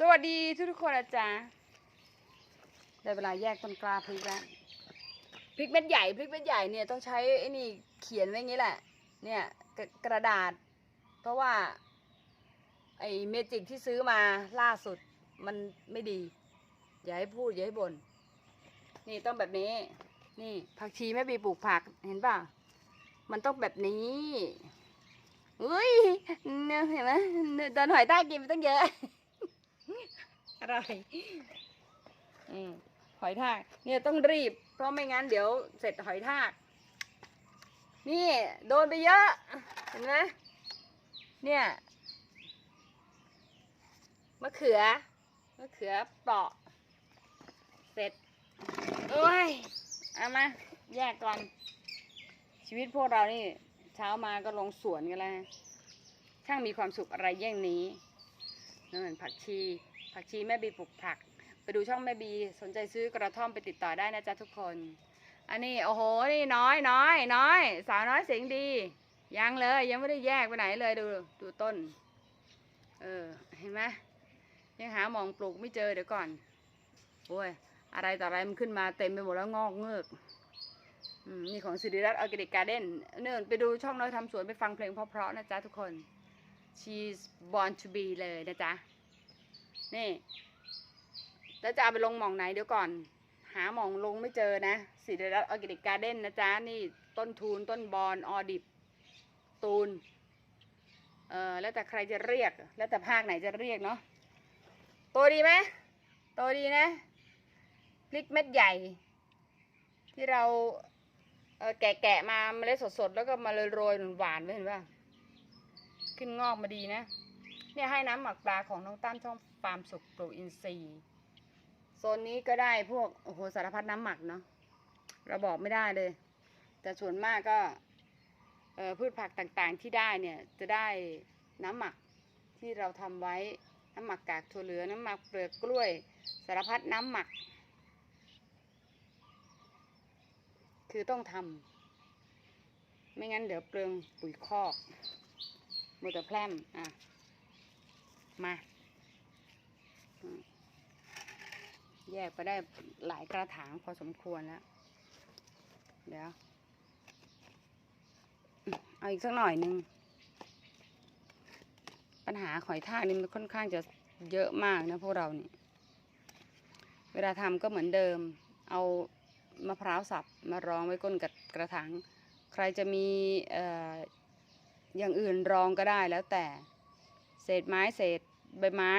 สวัสดีทุกทุกคนอาจารย์ได้เวลาแยกต้นกล้าพริกแล้วพริกเม็ดใหญ่พริกเม็ดใหญ่เนี่ยต้องใช้ไอ้นี่เขียนไว้อย่างนี้แหละ เนี่ยกระกระดาษ เพราะว่า ไอ้เมจิกที่ซื้อมาล่าสุดมันไม่ดี อย่าให้พูดอย่าให้บ่นนี่ต้องแบบนี้ นี่ผักชีแม่บีปลูกผักเห็นป่ะมันต้องแบบนี้อุ้ยเนี่ยเห็นไหมโดนหอยใต้กินไปตั้งเยอะ อร่อยอืมหอยทาก เนี่ยต้องรีบ เพราะไม่งั้นเดี๋ยวเสร็จหอยทาก นี่ โดนไปเยอะ เห็นไหมเนี่ยมะเขือมะเขือเปราะ เสร็จโอ้ยเอามา แยกก่อน ชีวิตพวกเรานี่ เช้ามาก็ลงสวนกันแล้วช่างมีความสุขอะไรอย่งนี้นั่นเหมือนผักชี ผักชีแม่บีปลูกผัก ไปดูช่องแม่บีสนใจซื้อกระท่อมไปติดต่อได้นะจ๊ะทุกคน อันนี้โอ้โหนี่น้อยน้อยน้อย สาวน้อยเสียงดี ยังเลยยังไม่ได้แยกไปไหนเลยดูดูต้น เออเห็นไหมยังหาหมองปลูกไม่เจอเดี๋ยวก่อนโอ้ยอะไรต่ออะไรมันขึ้นมาเต็มไปหมดแล้วงอกเงือกอืมนี่ของสิริรัตน์ออร์แกนิกการ์เด้นเนื่นไปดูช่องน้อยทำสวนไปฟังเพลงเพราะๆนะจ๊ะทุกคน she's born to be เลยนะจ๊ะ นี่แล้วจะเอาไปลงหมองไหนเดี๋ยวก่อน หาหมองลงไม่เจอนะสิริรัตน์ออร์แกนิกการ์เด้นนะจ๊ะ นี่ต้นทูนต้นบอนออดิบ ตูน เออแล้วแต่ใครจะเรียก แล้วแต่ภาคไหนจะเรียกเนาะโตดีไหมโตดีนะพริกเม็ดใหญ่ ที่เราเออแกะๆมาเมล็ดสดๆ แล้วก็มาโรยๆหวานๆไว้เห็นป่ะขึ้นงอกมาดีนะ เนี่ยให้น้ำหมักปลาของน้องตั้มช่อง ฟาร์มสุขปลูกอินทรีย์โซนนี้ก็ได้พวกโอ้โหสารพัดน้ำหมักเนาะเราบอกไม่ได้เลย แต่ส่วนมากก็พืชผักต่างๆที่ได้เนี่ยจะได้น้ำหมักที่เราทำไว้น้ำหมักกากถั่วเหลืองน้ำหมักเปลือกกล้วย สารพัดน้ำหมัก คือต้องทำไม่งั้นเดี๋ยวเปลืองปุ๋ยคอกมือแต่แพร่มอะมา แยกไปได้หลายกระถางพอสมควรแล้ว เดี๋ยว เอาอีกสักหน่อยหนึ่งปัญหาหอยทากนี่มันค่อนข้างจะเยอะมากนะพวกเรานี่เวลาทำก็เหมือนเดิม เอามะพร้าวสับมารองไว้ก้นกระกระถาง ใครจะมีอย่างอื่นรองก็ได้แล้วแต่ เศษไม้เศษใบไม้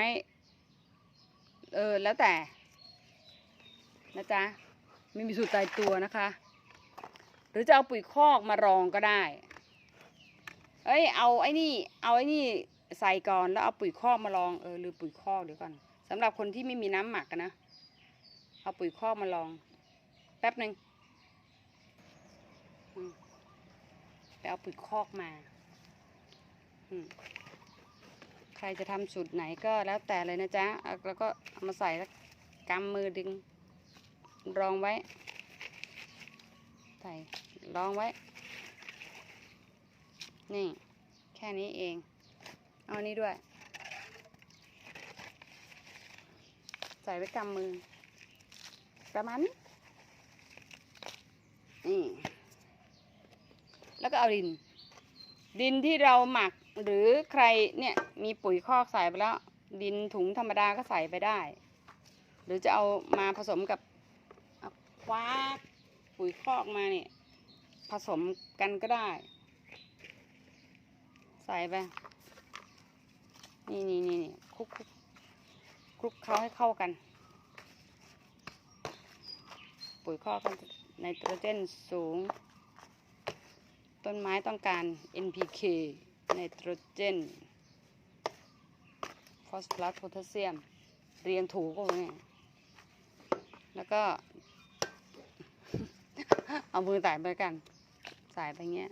เออแล้วแต่นะจ๊ะไม่มีสูตรตายตัวนะคะ หรือจะเอาปุ๋ยคอกมารองก็ได้ เอ้ยเอาไอ้นี่ เอาไอ้นี่ใส่ก่อนแล้วเอาปุ๋ยคอกมาลองเออหรือปุ๋ยคอกเดี๋ยวก่อนสำหรับคนที่ไม่มีน้ำหมักนะเอาปุ๋ยคอกมาลอง แป๊บหนึ่งไปเอาปุ๋ยคอกมา อืม ใครจะทำสูตรไหนก็แล้วแต่เลยนะจ๊ะ แล้วก็เอามาใส่แล้วกำมือดึง รองไว้ ใส่รองไว้ นี่ แค่นี้เอง เอาอันนี้ด้วย ใส่ไว้กำมือ ประมาณนี้นี่ แล้วก็เอาดิน ดินที่เราหมัก หรือใครเนี่ยมีปุ๋ยคอกใส่ไปแล้ว ดินถุงธรรมดาก็ใส่ไปได้ หรือจะเอามาผสมกับคว้าปุ๋ยคอกมาเนี่ยผสมกันก็ได้ ใส่ไปนี่นี่นี่นี่คลุกคลุกคลุกเขาให้เข้ากัน ปุ๋ยคอกไนโตรเจนสูง ต้นไม้ต้องการ NPK ไนโตรเจน ฟอสฟอรัสโพแทสเซียม เรียงถูกก็เนี่ยแล้วก็ เอามือใส่ไปกัน ใส่ไปเงี้ย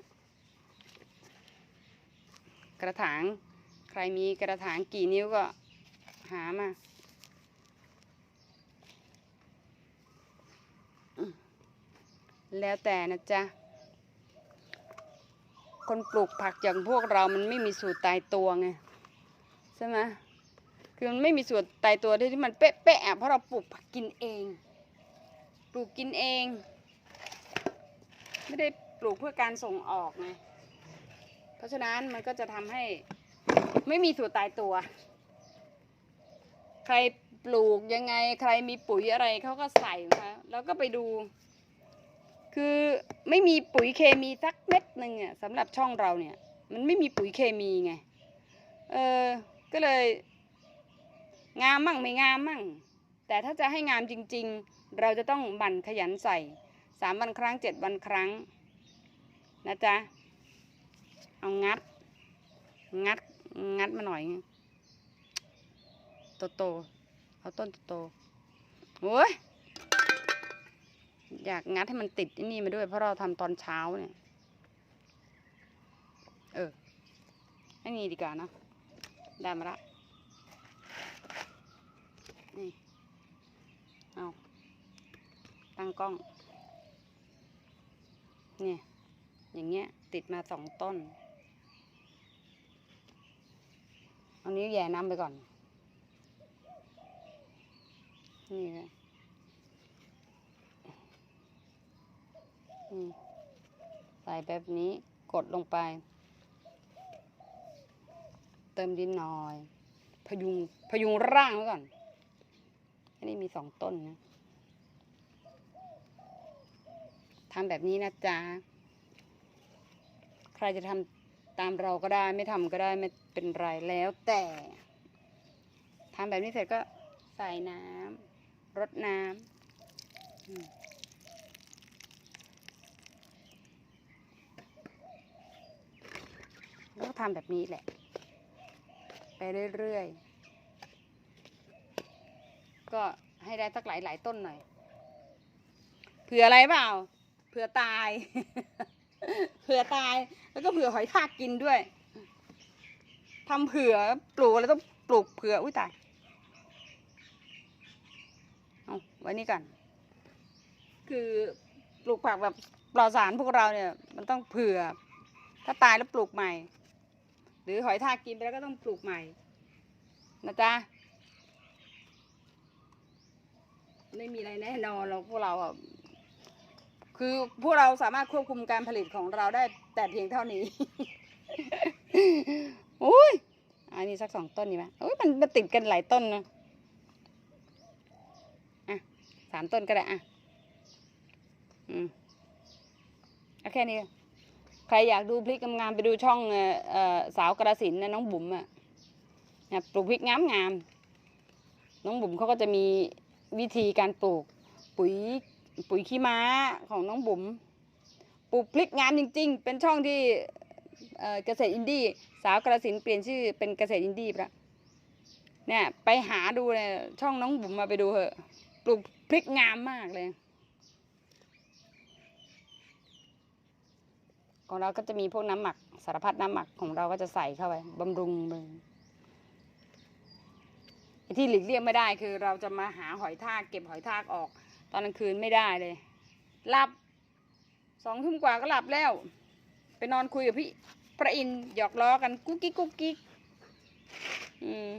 กระถาง ใครมีกระถางกี่นิ้วก็หามาแล้วแต่นะจ๊ะ คนปลูกผักอย่างพวกเรามันไม่มีสูตรตายตัวไงใช่ไหมคือมันไม่มีส่วนตายตัวที่มันเป๊ะๆอะเพราะเราปลูกผักกินเอง ปลูกกินเอง ไม่ได้ปลูกเพื่อการส่งออกไงเพราะฉะนั้นมันก็จะทำให้ไม่มีถั่วตายตัว ใครปลูกยังไงใครมีปุ๋ยอะไรเขาก็ใส่นะคะแล้วก็ไปดู คือไม่มีปุ๋ยเคมีสักเม็ดหนึ่งอะสำหรับช่องเราเนี่ย มันไม่มีปุ๋ยเคมีไง เออ ก็เลย งามมั่งไม่งามมั่ง แต่ถ้าจะให้งามจริง ๆ เราจะต้องหมั่นขยันใส่สามวันครั้งเจ็ดวันครั้ง นะจ๊ะ เอางัด งัด งัดมาหน่อย โตโต เอาต้นโตโอ้ย อยากงัดให้มันติดไอ้นี่มาด้วย เพราะเราทำตอนเช้าเนี่ย เออให้นี่ดีกว่านะได้มาละนี่เอาตั้งกล้อง เนี่ย อย่างเงี้ย ติดมาสองต้น เอานิ้วแย่น้ำไปก่อน นี่เลย ใส่แบบนี้กดลงไป เติมดินหน่อย พยุงพยุงร่างไว้ก่อน อันนี้มีสองต้นนะทำแบบนี้นะจ๊ะ ใครจะทำตามเราก็ได้ ไม่ทำก็ได้ไม่เป็นไรแล้วแต่ทำแบบนี้เสร็จก็ใส่น้ำรดน้ำอืมแล้ว ก็ทำแบบนี้แหละ ไปเรื่อยๆ ก็ให้ได้สักหลายหลายๆต้นหน่อย เผื่ออะไรเปล่า เผื่อตาย เผื่อตาย แล้วก็เผื่อหอยทากกินด้วย ทำเผื่อปลูกแล้วต้องปลูกเผื่อ อุ้ยตาย เอาไว้นี่ก่อนคือปลูกผักแบบปลอดสารพวกเราเนี่ย มันต้องเผื่อ ถ้าตายแล้วปลูกใหม่ หรือหอยทากกินไปแล้วก็ต้องปลูกใหม่นะจ๊ะไม่มีอะไรแน่นอนเราพวกเราอะคือพวกเราสามารถควบคุมการผลิตของเราได้แต่เพียงเท่านี้อุ้ยอันนี้สักสองต้นนี่ไหมอุ้ยมันมันติดกันหลายต้นนะอะสามต้นก็ได้อะอืมเอาแค่นี้ ใครอยากดูพริกงามๆไปดูช่องออสาวกระสินนะน้องบุ๋มอะเนี่ยปลูกพริกงามงามๆน้องบุ๋มเขาก็จะมีวิธีการปลูกปุ๋ยปุ๋ยขี้ม้าของน้องบุ๋มปลูกพริกงามจริง ๆ เป็นช่องที่เกษตรอินดี้สาวกระสินเปลี่ยนชื่อเป็นเกษตรอินดี้ไปละเนี่ยไปหาดูเนี่ยช่องน้องบุ๋มมาไปดูเถอะ ปลูกพริกงามมากเลย ของเราก็จะมีพวกน้ำหมักสารพัดน้ำหมักของเราก็จะใส่เข้าไปบำรุงมึงไอ้ที่หลีกเลี่ยงไม่ได้คือเราจะมาหาหอยทากเก็บหอยทากออก ตอนกลางคืนไม่ได้เลยหลับสองทุ่มกว่าก็หลับแล้ว ไปนอนคุยกับพี่พระอินหยอกล้อกันกุ๊กกิ๊กกุ๊กกิ๊กอืม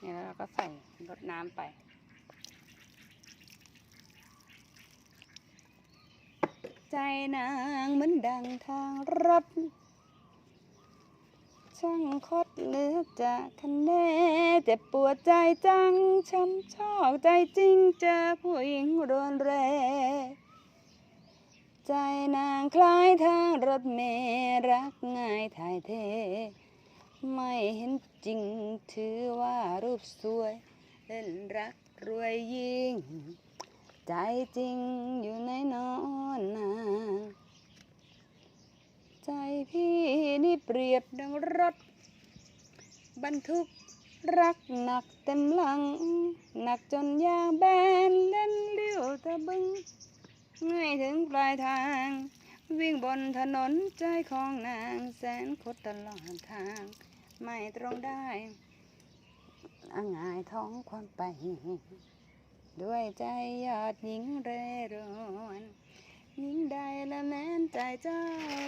เนี่ยแล้วเราก็ใส่รดน้ำไป ใจนางเหมือนดังทางรถ ช่างคดเลือกจะคะแนเจ็บปวดใจจังช้ำชอกใจจริงเจอผู้หญิงรวนแรใจนางคล้ายทางรถเมรักง่ายถ่ายเท ไม่เห็นจริงถือว่ารูปสวย เล่นรักรวยยิ่ง ใจจริงอยู่ในนอนนางใจพี่นี่เปรียบดังรถ บรรทุกรักหนักเต็มหลัง หนักจนยางแบนเล่นเลี้ยวตะบึงไม่ถึงปลายทาง วิ่งบนถนนใจของนางแสนคดตลอดทาง ไม่ตรงได้อ่างายท้องความไป ด้วยใจยอดหญิงเร่ร่อนหญิงใดละแม้นใจเจ้า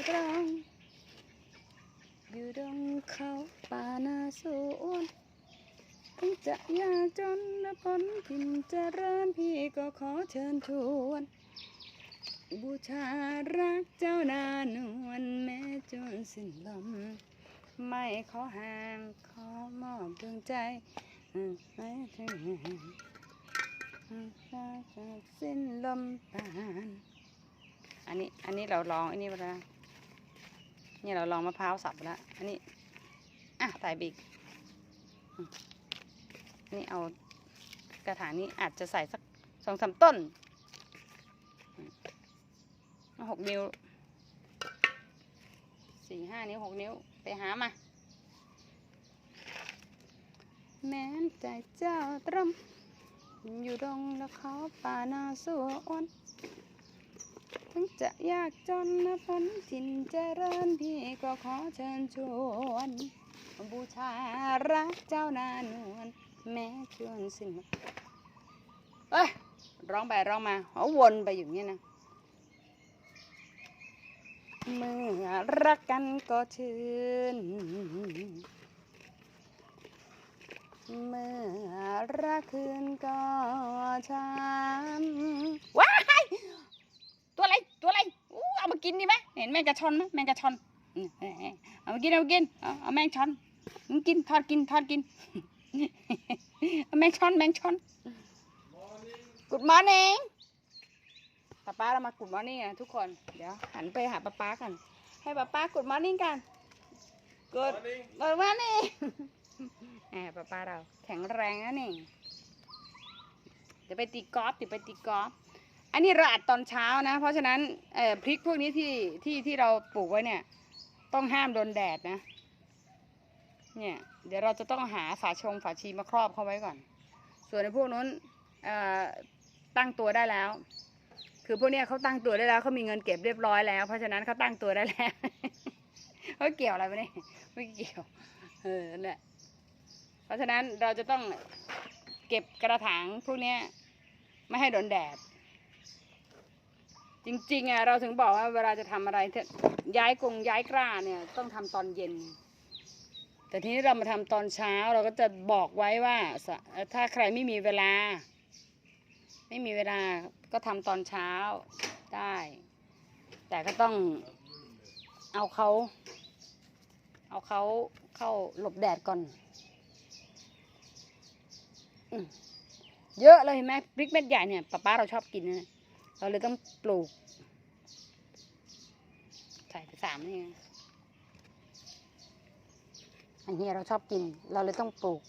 ตรองอยู่ดงเขาป่านาสวนถึงจะยากจนและพ้นทินเจริญพี่ก็ขอเชิญชวน บูชารักเจ้านานวลแม้จนสิ้นลมไม่ขอห่างขอมอบดวงใจไม่ถึง จากสิ้นลมปรานอันนี้อันนี้เราลองอันนี้ไปแล้วนี่เราลองมะพร้าวสับไปแล้วอันนี้อะใส่บีกอืมนี่เอากระถางนี้อาจจะใส่สักสองสามต้นอืมเอาหกนิ้วสี่ห้านิ้วหกนิ้วไปหามา แม้นใจเจ้าตรม อยู่ดงและเขาป่านาสัวอ้วนถึงจะยากจนนะพ้นถิ่นเจริญพี่ก็ขอเชิญชวน บูชารักเจ้านานวลแม้ชวนสิ้นเอ้ยร้องไปร้องมาเขาวนไปอยู่อย่างนี้นะเมื่อรักกันก็ชื่น เมื่อรักคืนก็ช้ำว้ายตัวอะไรตัวอะไรอู้เอามากินดีไหมเห็นแมงกระชอนไหมแมงกระชอนอืมเอามากินเอามากินเอาเอาแมงชอนมึงกินทอดกินทอดกินเอาแมงชอนแมงชอน Good morning ป้าป้าเรามากุดมอร์นิ่งนะทุกคนเดี๋ยวหันไปหาป้าป้ากันให้ป้าป้ากุดมอร์นิ่งกันกุด Morning. กุดมอร์นิ่ง แหมป้าป้าเราแข็งแรงนะนี่เดี๋ยวไปตีกอล์ฟเดี๋ยวไปตีกอล์ฟอันนี้เราอัดตอนเช้านะ เพราะฉะนั้นเอพริกพวกนี้ที่ที่ที่เราปลูกไว้เนี่ย ต้องห้ามโดนแดดนะ เนี่ย เดี๋ยวเราจะต้องหาฝาชงฝาชีมาครอบเขาไว้ก่อน ส่วนในพวกนู้นตั้งตัวได้แล้ว คือพวกนี้เขาตั้งตัวได้แล้วเขามีเงินเก็บเรียบร้อยแล้ว เพราะฉะนั้นเขาตั้งตัวได้แล้วเขาเกี่ยวอะไรไหมเนี่ยไม่เกี่ยว เออนั่นแหละ ราะฉะนั้นเราจะต้องเก็บกระถางพวกนี้ไม่ให้โดนแดด จริงๆอะเราถึงบอกว่าเวลาจะทำอะไรย้ายกรงย้ายกล้าเนี่ยต้องทำตอนเย็น แต่ทีนี้เรามาทำตอนเช้าเราก็จะบอกไว้ว่า ถ้าใครไม่มีเวลา ไม่มีเวลาก็ทำตอนเช้าได้ แต่ก็ต้องเอาเขา เอาเขาเข้าหลบแดดก่อน เยอะเลยเห็นไหมพริกเม็ดใหญ่เนี่ยป้าป้าเราชอบกินนะเราเลยต้องปลูก ใส่ไปสามนี่อันนี้เราชอบกิน เราเลยต้องปลูก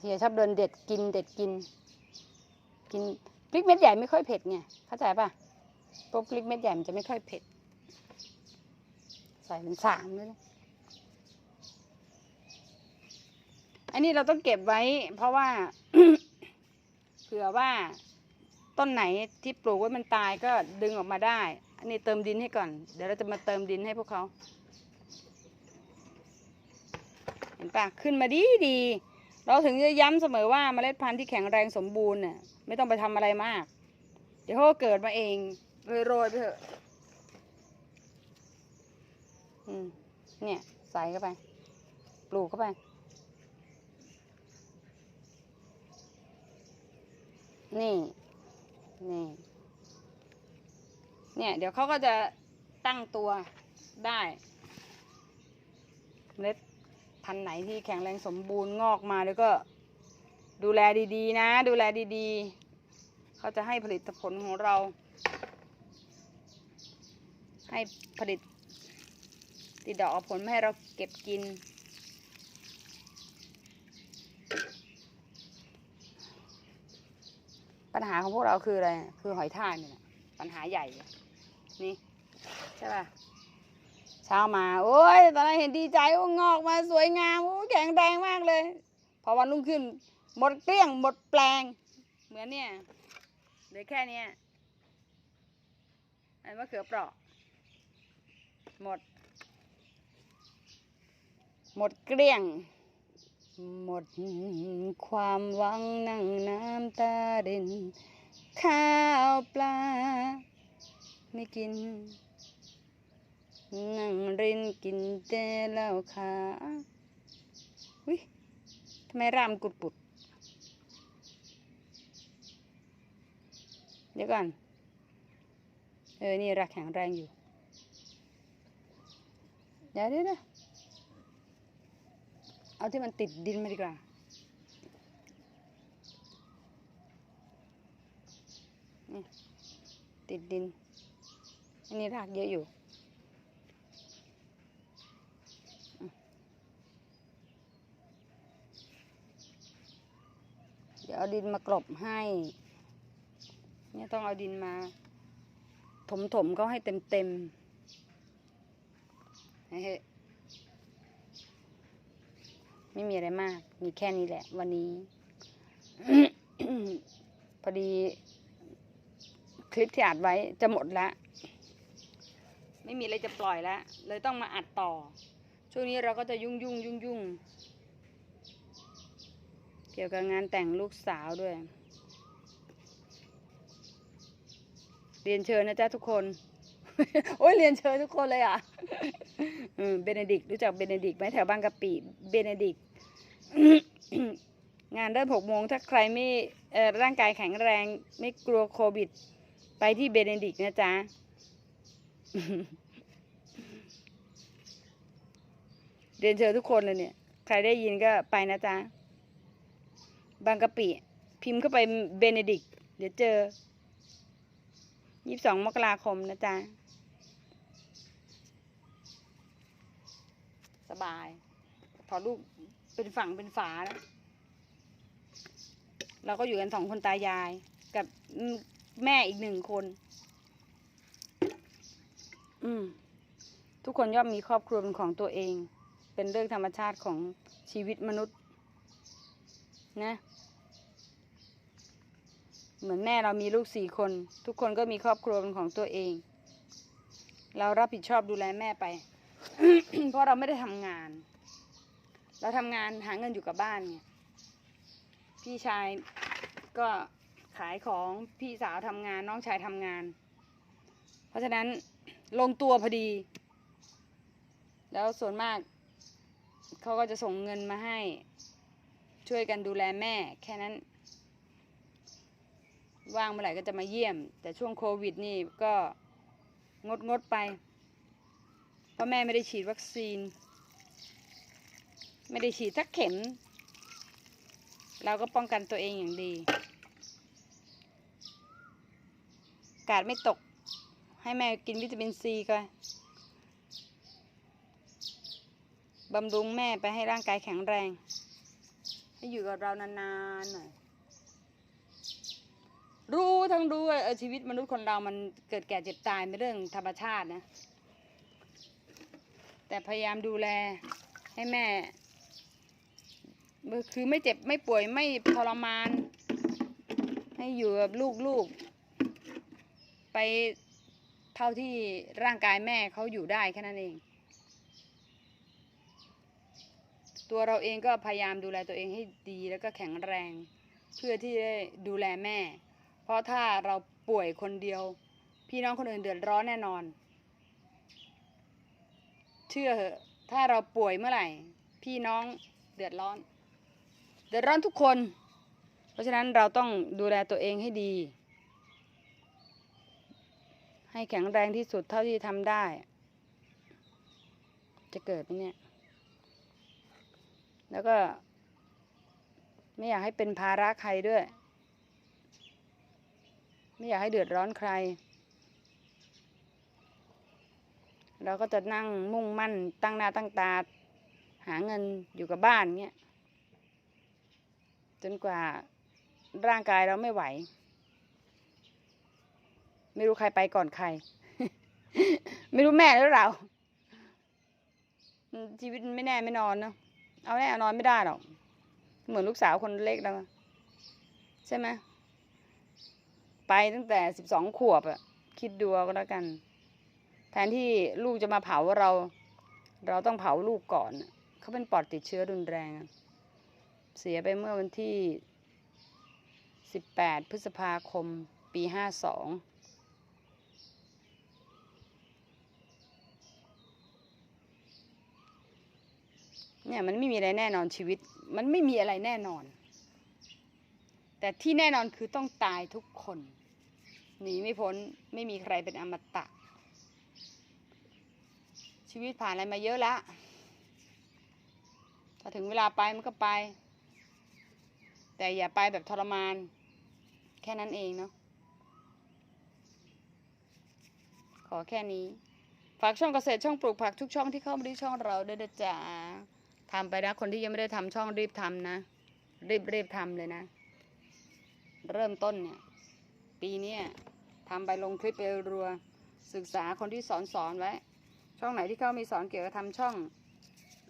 เฮียชอบเดินเด็ดกินเด็ดกิน กินพริกเม็ดใหญ่ไม่ค่อยเผ็ดไงเข้าใจป่ะพวกพริกเม็ดใหญ่มันจะไม่ค่อยเผ็ด ใส่เป็นสามเลยนะ อันนี้เราต้องเก็บไว้ เพราะว่า เผื่อว่าต้นไหนที่ปลูกไว้มันตายก็ดึงออกมาได้ อันนี้เติมดินให้ก่อน เดี๋ยวเราจะมาเติมดินให้พวกเขา เห็นปะขึ้นมาดีดี เราถึงจะย้ำเสมอว่าเมล็ดพันธุ์ที่แข็งแรงสมบูรณ์เนี่ยไม่ต้องไปทำอะไรมาก เดี๋ยวเขาเกิดมาเองโรยไปเถอะอืมเนี่ยใส่เข้าไป ปลูกเข้าไป นี่ นี่ เนี่ย เดี๋ยวเขาก็จะตั้งตัวได้เมล็ดพันธุ์ไหนที่แข็งแรงสมบูรณ์งอกมาแล้วก็ดูแลดีๆ นะ ดูแลดีๆ เขาจะให้ผลิตผลของเรา ให้ผลิตติดดอกออกผลให้เราเก็บกิน ปัญหาของพวกเราคืออะไร คือหอยทากนี่แหละปัญหาใหญ่ นี่ใช่ป่ะ เช้ามา โอ้ย ตอนนั้นเห็นดีใจโอ้งอกมาสวยงามโอ้แข็งแรงมากเลย พอวันรุ่งขึ้น หมดเกลี้ยง หมดแปลง เหมือนเนี่ยเหลือแค่เนี้ยไอ้มะเขือเปราะ หมด หมดเกลี้ยง หมดความหวังนั่งน้ำตาริน ข้าวปลา ไม่กิน นั่งรินกินแต่เหล้าขาวอุ้ยทำไมร่ามกุดปุด เดี๋ยวก่อน เออ นี่รักแข็งแรงอยู่ เดี๋ยวเดี๋ยว เอาที่มันติดดินมาดีกว่า ติดดิน อันนี้รากเยอะอยู่เดี๋ยวเอาดินมากรบให้ เนี่ยต้องเอาดินมา ถมๆเขาให้เต็มๆให้ ไม่มีอะไรมาก มีแค่นี้แหละ วันนี้ พอดี คลิปที่อัดไว้จะหมดแล้วไม่มีอะไรจะปล่อยแล้วเลยต้องมาอัดต่อ ช่วงนี้เราก็จะยุ่งยุ่งยุ่งยุ่งเกี่ยวกับงานแต่งลูกสาวด้วย เรียนเชิญนะจ๊ะทุกคน โอ้ยเรียนเชิญทุกคนเลยอะเบเนดิกต์รู้จักเบเนดิกต์ไหมแถวบางกะปิเบเนดิกงานเริ่มหกโมงถ้าใครไม่ร่างกายแข็งแรงไม่กลัวโควิด ไปที่เบเนดิกต์นะจ๊ะเรียนเชิญทุกคนเลยเนี่ย ใครได้ยินก็ไปนะจ๊ะ บางกะปิ พิมพ์เข้าไปเบเนดิกตเดี๋ยวเจอ ยี่สิบสองมกราคมนะจ๊ะ สบาย พอลูกเป็นฝั่งเป็นฝาแล้วเราก็อยู่กันสองคนตายายกับแม่อีกหนึ่งคน อืม ทุกคนย่อมมีครอบครัวเป็นของตัวเอง เป็นเรื่องธรรมชาติของชีวิตมนุษย์ นะ เหมือนแม่เรามีลูกสี่คน ทุกคนก็มีครอบครัวเป็นของตัวเอง เรารับผิดชอบดูแลแม่ไป เพราะเราไม่ได้ทำงาน เราทำงานหาเงินอยู่กับบ้านไงพี่ชายก็ขายของพี่สาวทำงานน้องชายทำงาน เพราะฉะนั้นลงตัวพอดี แล้วส่วนมากเขาก็จะส่งเงินมาให้ ช่วยกันดูแลแม่ แค่นั้น ว่างเมื่อไหร่ก็จะมาเยี่ยม แต่ช่วงโควิดนี่ก็งดงดไป ราะแม่ไม่ได้ฉีดวัคซีน ไม่ได้ฉีดสักเข็ม เราก็ป้องกันตัวเองอย่างดี กาดไม่ตก ให้แม่กินวิตามินซีก็บำรุงแม่ไปให้ร่างกายแข็งแรง ให้อยู่กับเรานานๆหน่อยรู้ทั้งรู้ว่าชีวิตมนุษย์คนเรามันเกิดแก่เจ็บตายเป็นเรื่องธรรมชาตินะ แต่พยายามดูแลให้แม่ คือไม่เจ็บไม่ป่วยไม่ทรมาน ให้อยู่กับลูกๆ ไปเท่าที่ร่างกายแม่เขาอยู่ได้แค่นั้นเอง ตัวเราเองก็พยายามดูแลตัวเองให้ดีแล้วก็แข็งแรง เพื่อที่จะดูแลแม่ เพราะถ้าเราป่วยคนเดียว พี่น้องคนอื่นเดือดร้อนแน่นอน เชื่อเหอะถ้าเราป่วยเมื่อไหร่ พี่น้องเดือดร้อน เดือดร้อนทุกคน เพราะฉะนั้นเราต้องดูแลตัวเองให้ดี ให้แข็งแรงที่สุดเท่าที่ทำได้ จะเกิดไหมเนี่ย แล้วก็ ไม่อยากให้เป็นภาระใครด้วย ไม่อยากให้เดือดร้อนใคร เราก็จะนั่งมุ่งมั่นตั้งหน้าตั้งตา หาเงินอยู่กับบ้านเงี้ยจนกว่าร่างกายเราไม่ไหว ไม่รู้ใครไปก่อนใคร ไม่รู้แม่หรือเรา ชีวิตไม่แน่ไม่นอนเนาะเอาแน่เอานอนไม่ได้หรอก เหมือนลูกสาวคนเล็กแล้วอะใช่ไหมไปตั้งแต่สิบสองขวบอะคิดดูก็แล้วกัน แทนที่ลูกจะมาเผาเรา เราต้องเผาลูกก่อน เขาเป็นปอดติดเชื้อรุนแรง เสียไปเมื่อวันที่สิบแปดพฤษภาคม ปีห้าสองเนี่ยมันไม่มีอะไรแน่นอนชีวิต มันไม่มีอะไรแน่นอน แต่ที่แน่นอนคือต้องตายทุกคนหนีไม่พ้นไม่มีใครเป็นอมตะ ชีวิตผ่านอะไรมาเยอะแล้วถ้าถึงเวลาไปมันก็ไป แต่อย่าไปแบบทรมาน แค่นั้นเองเนาะขอแค่นี้ ฝากช่องเกษตรช่องปลูกผักทุกช่องที่เข้ามาที่ช่องเราด้วยนะจ๊ะทำไปนะคนที่ยังไม่ได้ทำช่องรีบทำนะ รีบรีบทำเลยนะ เริ่มต้นเนี่ย ปีนี้ทำไปลงคลิปไปรัว ศึกษาคนที่สอนสอนไว้ ช่องไหนที่เขามีสอนเกี่ยวกับทำช่อง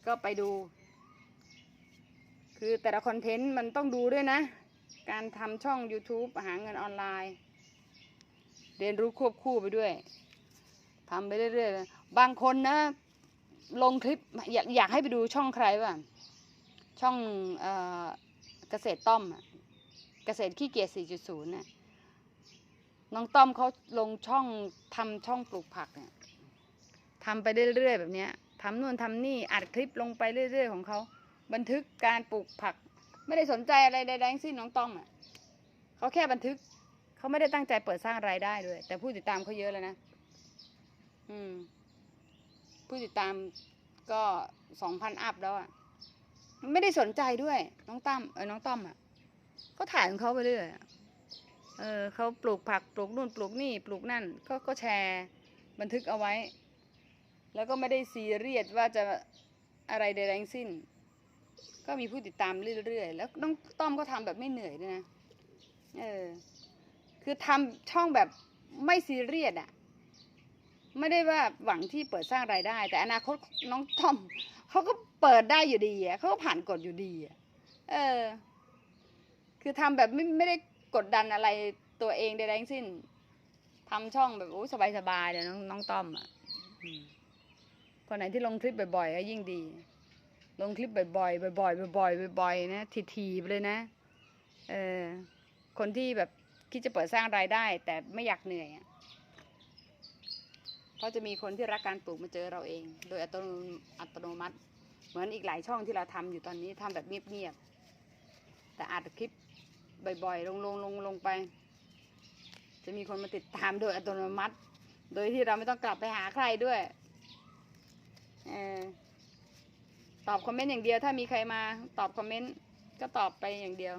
ก็ไปดู คือแต่ละคอนเทนต์มันต้องดูด้วยนะ การทำช่อง YouTube หาเงินออนไลน์ เรียนรู้ควบคู่ไปด้วยทำไปเรื่อยๆ บางคนนะ ลงคลิปอยากอยากให้ไปดูช่องใครบ้างช่องเอเกษตรต้อมเกษตรขี้เกียจ 4.0น่ะน้องต้อมเขาลงช่องทำช่องปลูกผักเนี่ย ทำไปเรื่อยๆแบบเนี้ยทำนู่นทำนี่อัดคลิปลงไปเรื่อย ๆ ของเขาบันทึกการปลูกผัก ไม่ได้สนใจอะไรใดๆทั้งสิ้นน้องต้อมอะเขาแค่บันทึกเขาไม่ได้ตั้งใจเปิดสร้างรายได้ด้วย แต่ผู้ติดตามเขาเยอะแล้วนะอืม ผู้ติดตามก็สองพันอัพแล้วอะไม่ได้สนใจด้วย น้องตั้มเออน้องต้อมอะก็ถ่ายของเขาไปเรื่อยอะเออเขาปลูกผักปลูกนู่นปลูกนี่ปลูกนั่น ก็ก็แชร์ บันทึกเอาไว้ แล้วก็ไม่ได้ซีเรียสว่าจะอะไรใดๆทั้งสิ้น ก็มีผู้ติดตามเรื่อยๆ แล้วน้องต้อมก็ทำแบบไม่เหนื่อยด้วยนะ เออ คือทำช่องแบบไม่ซีเรียสอะไม่ได้ว่าหวังที่เปิดสร้างรายได้ แต่อนาคตน้องต้อมเขาก็เปิดได้อยู่ดีอะเขาก็ผ่านกฎอยู่ดีอะเออ คือทำแบบไม่ไม่ได้กดดันอะไรตัวเองใดๆทั้งสิ้นทำช่องแบบโอ้สบายๆเดี๋ยวน้องน้องต้อมอะ คนไหนที่ลงคลิปบ่อยๆก็ยิ่งดี ลงคลิปบ่อยๆบ่อยๆบ่อยๆบ่อยๆนะทีๆไปเลยนะเออคนที่แบบคิดจะเปิดสร้างรายได้ แต่ไม่อยากเหนื่อยอะเพราะจะมีคนที่รักการปลูกมาเจอเราเอง โดยอัตโนอัตโนมัติ เหมือนอีกหลายช่องที่เราทำอยู่ตอนนี้ทำแบบเงียบๆแต่อัดคลิปบ่อยๆ ลงลงลงลงไป จะมีคนมาติดตามโดยอัตโนมัติ โดยที่เราไม่ต้องกลับไปหาใครด้วย เออตอบคอมเมนต์อย่างเดียว ถ้ามีใครมาตอบคอมเมนต์ก็ตอบไปอย่างเดียว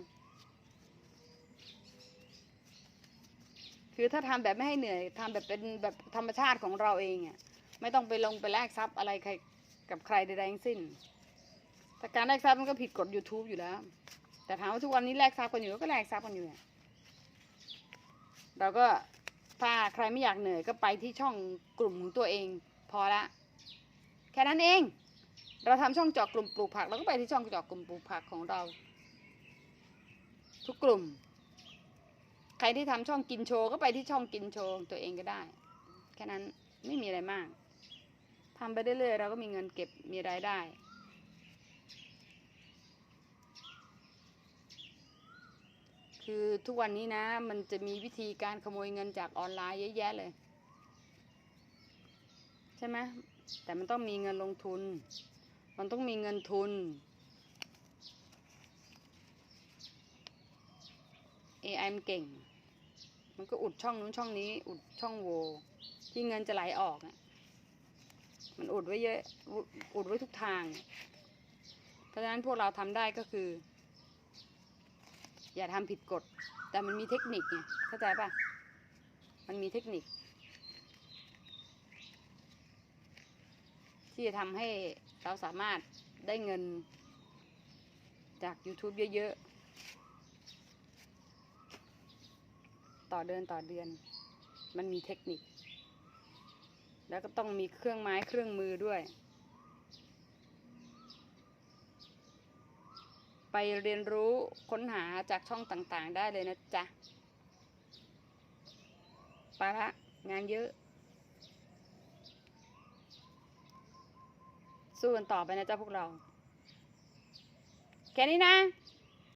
คือถ้าทำแบบไม่ให้เหนื่อยทำแบบเป็นแบบธรรมชาติของเราเองอะไม่ต้องไปลงไปแลกทรัพย์อะไรใครกับใครใดๆทั้งสิ้น แต่การแลกทรัพย์มันก็ผิดกฎ YouTube อยู่แล้ว แต่ถามว่าทุกวันนี้แลกทรัพย์กันอยู่ก็แลกทรัพย์กันอยู่เราก็ถ้าใครไม่อยากเหนื่อยก็ไปที่ช่องกลุ่มของตัวเอง พอละ แค่นั้นเอง เราทำช่องเจาะกลุ่มปลูกผักเราก็ไปที่ช่องเจาะกลุ่มปลูกผักของเรา ทุกกลุ่ม ใครที่ทำช่องกินโชว์ก็ไปที่ช่องกินโชว์ของตัวเองก็ได้ แค่นั้นไม่มีอะไรมากทำไปเรื่อยๆเราก็มีเงินเก็บมีรายได้คือทุกวันนี้นะมันจะมีวิธีการขโมยเงินจากออนไลน์เยอะแยะเลย ใช่ไหม แต่มันต้องมีเงินลงทุน มันต้องมีเงินทุน AI มันเก่ง มันก็อุดช่องนู้นช่องนี้ อุดช่องโว่ที่เงินจะไหลออกอะมันอุดไว้เยอะอุดอุดไว้ทุกทาง เพราะฉะนั้นพวกเราทำได้ก็คือ อย่าทำผิดกฎ แต่มันมีเทคนิคไงเข้าใจปะมันมีเทคนิค ที่จะทำให้เราสามารถได้เงินจาก YouTube เยอะ ๆ ต่อเดือนต่อเดือน มันมีเทคนิค แล้วก็ต้องมีเครื่องไม้เครื่องมือด้วย ไปเรียนรู้ค้นหาจากช่องต่างๆ ได้เลยนะจ๊ะ ไปละงานเยอะ สู้กันต่อไปนะจ๊ะพวกเรา แค่นี้นะ